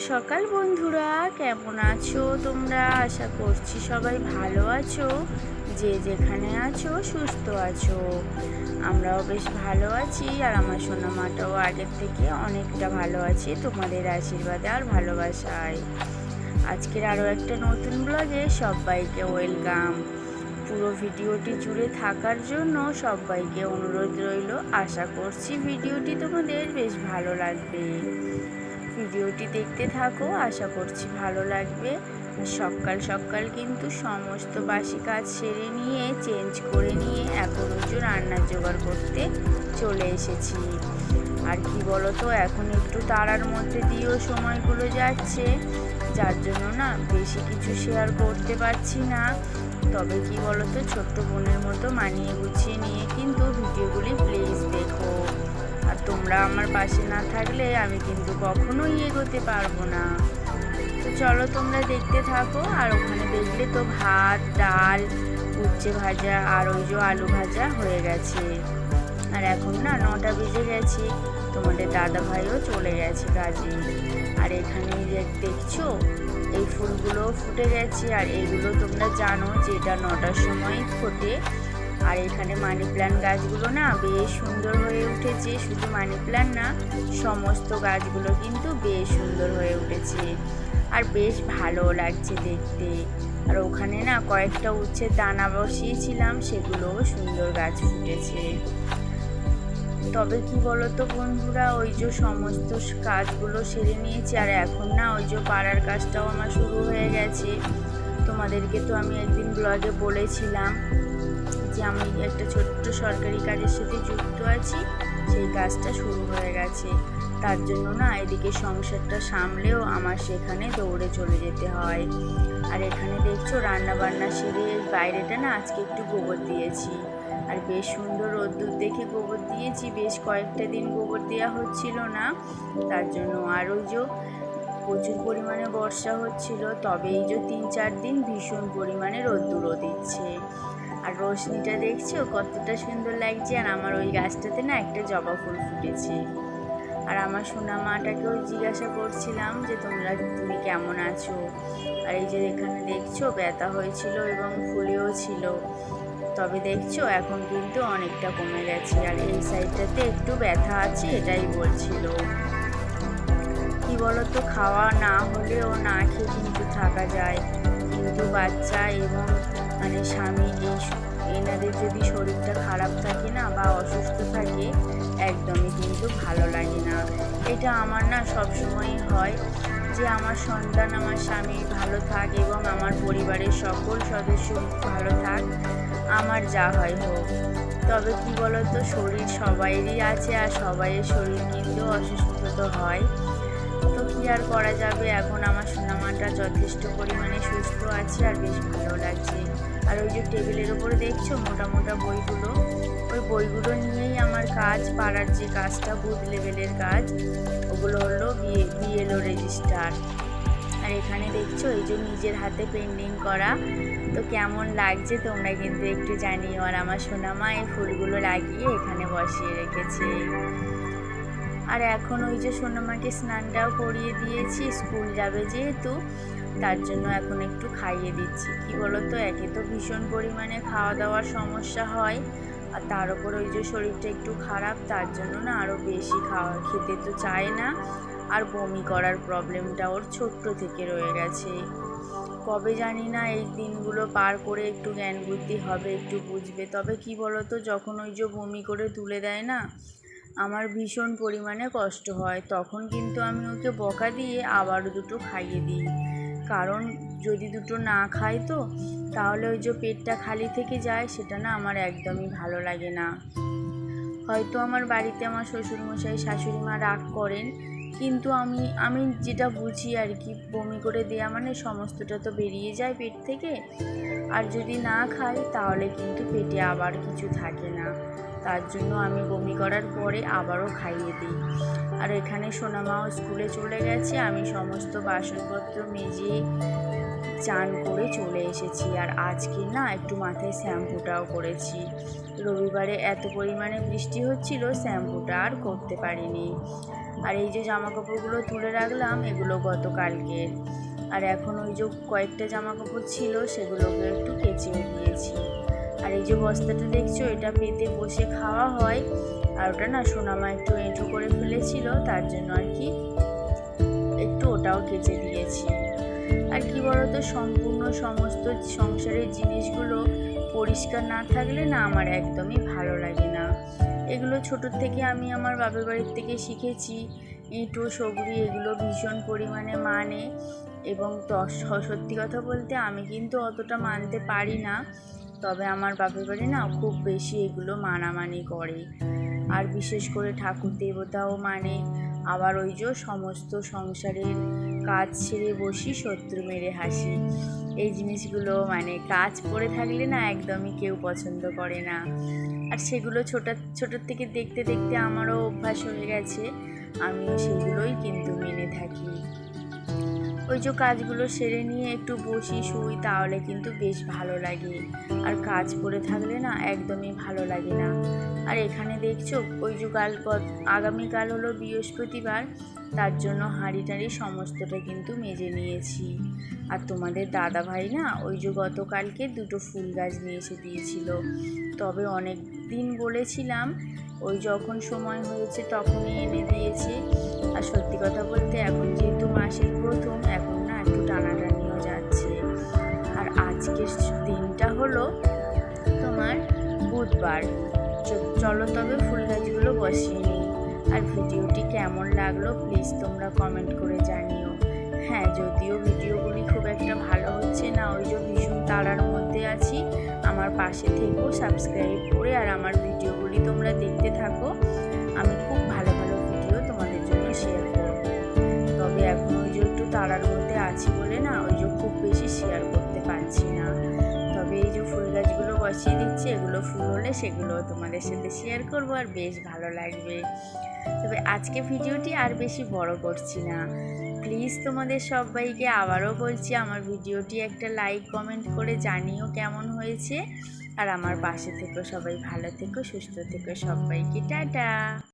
সকাল বন্ধুরা, কেমন আছো তোমরা? আশা করছি সবাই ভালো আছো, যে যেখানে আছো সুস্থ আছো। আমরাও বেশ ভালো আছি আর আমার সোনা মাটাও আগের থেকে অনেকটা ভালো আছে, তোমাদের আশীর্বাদে আর ভালোবাসায়। আজকের আরও একটা নতুন ব্লগে সবাইকে ওয়েলকাম। পুরো ভিডিওটি জুড়ে থাকার জন্য সবাইকে অনুরোধ রইল, আশা করছি ভিডিওটি তোমাদের বেশ ভালো লাগবে। ভিডিওটি দেখতে থাকো, আশা করছি ভালো লাগবে। সকাল সকাল কিন্তু সমস্ত বাসি কাজ সেরে নিয়ে চেঞ্জ করে নিয়ে এখন উঁচু রান্নার জোগাড় করতে চলে এসেছি। আর কি বলো তো এখন একটু তাড়ার মধ্যে দিয়েও সময়গুলো যাচ্ছে। যার জন্য না বেশি কিছু শেয়ার করতে পারছি না। তবে কি বলো তো ছোট্ট বোনের মতো মানিয়ে গুছিয়ে নিয়ে কিন্তু ভিডিওগুলি প্লিজ দেখো। তোমরা আমার পাশে না থাকলে আমি কিন্তু কখনোই এগোতে পারব না। তো চলো তোমরা দেখতে থাকো, আর ওখানে দেখলে তো ভাত, ডাল, উচ্ছে ভাজা, আর ওই যে আলু ভাজা হয়ে গেছে। আর এখন না নটা বেজে গেছে, তোমাদের দাদা ভাইও চলে গেছে কাজে। আর এখানে দেখছ? এই ফুলগুলো ফুটে গেছে, আর এগুলো তোমরা জানো যে এটা নটার সময় ফোটে। আর এখানে মানি প্ল্যান্ট গাছগুলো না বেশ সুন্দর হয়ে উঠেছে। শুধু মানি প্ল্যান্ট না, সমস্ত গাছগুলো কিন্তু বেশ সুন্দর হয়ে উঠেছে। আর বেশ ভালো লাগছে দেখতে। আর ওখানে না কয়েকটা উচ্ছের দানা বসিয়েছিলাম, সেগুলোও সুন্দর গাছ ফুটেছে। তবে কি বলতো বন্ধুরা, ওই যে সমস্ত কাজগুলো সেরে নিয়েছি, আর এখন না ওই যে পাড়ার কাজটাও আমার শুরু হয়ে গেছে। তোমাদেরকে তো আমি একদিন ব্লগে বলেছিলাম। যে আমি একটা ছোট্ট সরকারি কাজের সাথে যুক্ত আছি, সেই কাজটা শুরু হয়ে গেছে। তার জন্য না এদিকে সংসারটা সামলেও আমার সেখানে দৌড়ে চলে যেতে হয়। আর এখানে দেখছ রান্না বান্না সেরে বাইরেটা না আজকে একটু গোবর দিয়েছি। আর বেশ সুন্দর রোদ্দুর দেখে গোবর দিয়েছি, বেশ কয়েকটা দিন গোবর দেওয়া হচ্ছিল না। তার জন্য আর ওই যে প্রচুর পরিমাণে বর্ষা হচ্ছিল তবে এই যে তিন চার দিন ভীষণ পরিমাণে রোদ্দুরও দিচ্ছে। আর রোশনিটা দেখছ? কতটা সুন্দর লাগছে। আর আমার ওই গাছটাতে না একটা জবা ফুল ফুটেছে। আর আমার সোনা মাটাকেও জিজ্ঞাসা করছিলাম যে, তোমরা, তুমি কেমন আছো? আর এই যে এখানে দেখছ, ব্যথা হয়েছিল এবং ফুলেও ছিল। তবে দেখছ, এখন কিন্তু অনেকটা কমে গেছে। আর এই সাইডটাতে একটু ব্যথা আছে, এটাই বলছিল। কি বলতো, খাওয়া না হলেও না খেয়ে কিন্তু থাকা যায়। কিন্তু বাচ্চা এবং মানে স্বামী, এই এনাদের যদি শরীরটা খারাপ থাকে না বা অসুস্থ থাকে, একদমই কিন্তু ভালো লাগে না। এটা আমার না সবসময়ই হয় যে আমার সন্তান, আমার স্বামী ভালো থাক এবং আমার পরিবারের সকল সদস্য ভালো থাক, আমার যা হয় হোক। তবে কি বলতো, শরীর সবাইয়েরই আছে আর সবাইয়ের শরীর কিন্তু অসুস্থ তো হয়। তো কী আর করা যাবে? এখন আমার সোনামাটা যথেষ্ট পরিমাণে সুস্থ আছে আর বেশ ভালো লাগছে। আর ওই যে টেবিলের ওপরে দেখছ মোটা মোটা বইগুলো? ওই বইগুলো নিয়েই আমার কাজ, পাড়ার যে কাজটা বুথ লেভেলের কাজ, ওগুলো হলো বিএ বিএলও রেজিস্টার আর এখানে দেখছ এই যে নিজের হাতে পেন্টিং করা। তো কেমন লাগছে তোমরা কিন্তু একটু জানিও। আর আমার সোনামা এই ফুলগুলো লাগিয়ে এখানে বসিয়ে রেখেছে। আর এখন ওই যে সোনামাকে স্নানটাও করিয়ে দিয়েছি, স্কুল যাবে যেহেতু। তার জন্য এখন একটু খাইয়ে দিচ্ছি। কি বলতো? একে তো ভীষণ পরিমাণে খাওয়া দাওয়ার সমস্যা হয়। আর তার উপর ওই যে শরীরটা একটু খারাপ, তার জন্য না আরও বেশি খাওয়া খেতে তো চায় না। আর বমি করার প্রবলেমটা ওর ছোট্ট থেকে রয়ে গেছে। কবে জানি না এই দিনগুলো পার করে একটু জ্ঞান বুদ্ধি হবে, একটু বুঝবে। তবে কি বলতো? যখন ওই যে বমি করে তুলে দেয় না, আমার ভীষণ পরিমাণে কষ্ট হয়। তখন কিন্তু আমি ওকে বকা দিয়ে আবার দুটো খাইয়ে দিই। কারণ যদি দুটো না খাই তো, তাহলে ওই যে পেটটা খালি থেকে যায়, সেটা না আমার একদমই ভালো লাগে না। হয়তো আমার বাড়িতে আমার শ্বশুরমশাই শাশুড়ি মা রাগ করেন কিন্তু আমি আমি যেটা বুঝি আর কি, বমি করে দেওয়া মানে সমস্তটা তো বেরিয়ে যায় পেট থেকে। আর যদি না খাই, তাহলে কিন্তু পেটে আবার কিছু থাকে না। তার জন্য আমি বমি করার পরে আবারও খাইয়ে দিই। আর এখানে সোনামাও স্কুলে চলে গেছে, আমি সমস্ত বাসনপত্র মেজে চান করে চলে এসেছি। আর আজকে না একটু মাথায় শ্যাম্পুটাও করেছি। রবিবারে এত পরিমাণে বৃষ্টি হচ্ছিল, শ্যাম্পুটা আর করতে পারিনি। আর এই যে জামা কাপড়গুলো তুলে রাখলাম, এগুলো গতকালকের আর এখন ওই যে কয়েকটা জামা কাপড় ছিল, সেগুলোকে একটু কেচেও দিয়েছি আর এই যে বস্তাটা দেখছ, এটা পেতে বসে খাওয়া হয়। আর ওটা না সোনামা একটু এঁটো করে ফেলেছিল, তার জন্য আর কি একটু ওটাও কেচে দিয়েছি। আর কি বলতো, সম্পূর্ণ সমস্ত সংসারের জিনিসগুলো পরিষ্কার না থাকলে না আমার একদমই ভালো লাগে না। এগুলো ছোটোর থেকে আমি আমার বাপের বাড়ির থেকে শিখেছি। ইঁটো, সবরি এগুলো ভীষণ পরিমাণে মানে এবং সত্যি কথা বলতে আমি কিন্তু অতটা মানতে পারি না। তবে আমার বাপের বাড়ি না খুব বেশি এগুলো মানামানি করে। আর বিশেষ করে ঠাকুর দেবতাও মানে। আবার ওই যে সমস্ত সংসারের কাজ ছেড়ে বসি, শত্রু মেরে হাসি। এই জিনিসগুলো মানে কাজ পড়ে থাকলে না একদমই কেউ পছন্দ করে না। আর সেগুলো ছোটো, ছোটোর থেকে দেখতে দেখতে আমারও অভ্যাস হয়ে গেছে। আমি সেগুলোই কিন্তু মেনে থাকি। ওই যে কাজগুলো সেরে নিয়ে একটু বসি, শুই, তাহলে কিন্তু বেশ ভালো লাগে। আর কাজ পড়ে থাকলে না একদমই ভালো লাগে না। আর এখানে দেখছ, ওই যে কাল আগামীকাল হলো বৃহস্পতিবার, তার জন্য হাঁড়ি টাড়ি সমস্তটা কিন্তু মেজে নিয়েছি। আর তোমাদের দাদা ভাই না, ওই যে গতকালকে দুটো ফুল গাছ নিয়ে এসে দিয়েছিল। তবে অনেক দিন বলেছিলাম, ওই যখন সময় হয়েছে তখনই এনে দিয়েছে। আর সত্যি কথা বলতে এখন যেহেতু মাসের প্রথম, এখন না একটু টানাটানিও যাচ্ছে। আর আজকের দিনটা হলো তোমার বুধবার। চলো তবে ফুল গাছগুলো বসিয়ে নিই। আর ভিডিওটি কেমন লাগল প্লিজ তোমরা কমেন্ট করে জানিও। হ্যাঁ যদিও ভিডিওগুলি খুব একটা ভালো হচ্ছে না, ওই যে ভীষণ তাড়ার মধ্যে আছি আমার পাশে থেকেও সাবস্ক্রাইব করে আর আমার ভিডিওগুলি তোমরা দেখতে থাকো। আমি খুব ভালো ভালো ভিডিও তোমাদের জন্য শেয়ার করব। তবে এখন ওই যে একটু তাড়ার মধ্যে আছি বলে না, ওই যে খুব বেশি শেয়ার করতে পারছি না। তবে এই যে ফুল গাছগুলো বসিয়ে দিচ্ছি, এগুলো ফুল হলে সেগুলো তোমাদের সাথে শেয়ার করব আর বেশ ভালো লাগবে। তবে আজকে ভিডিওটি আর বেশি বড় করছি না। প্লিজ তোমাদের সবাইকে আবারও বলছি, আমার ভিডিওটি একটা লাইক কমেন্ট করে জানিও কেমন হয়েছে। আর আমার পাশে থেকো সবাই, ভালো থেকো, সুস্থ থেকো সবাইকে, টাটা!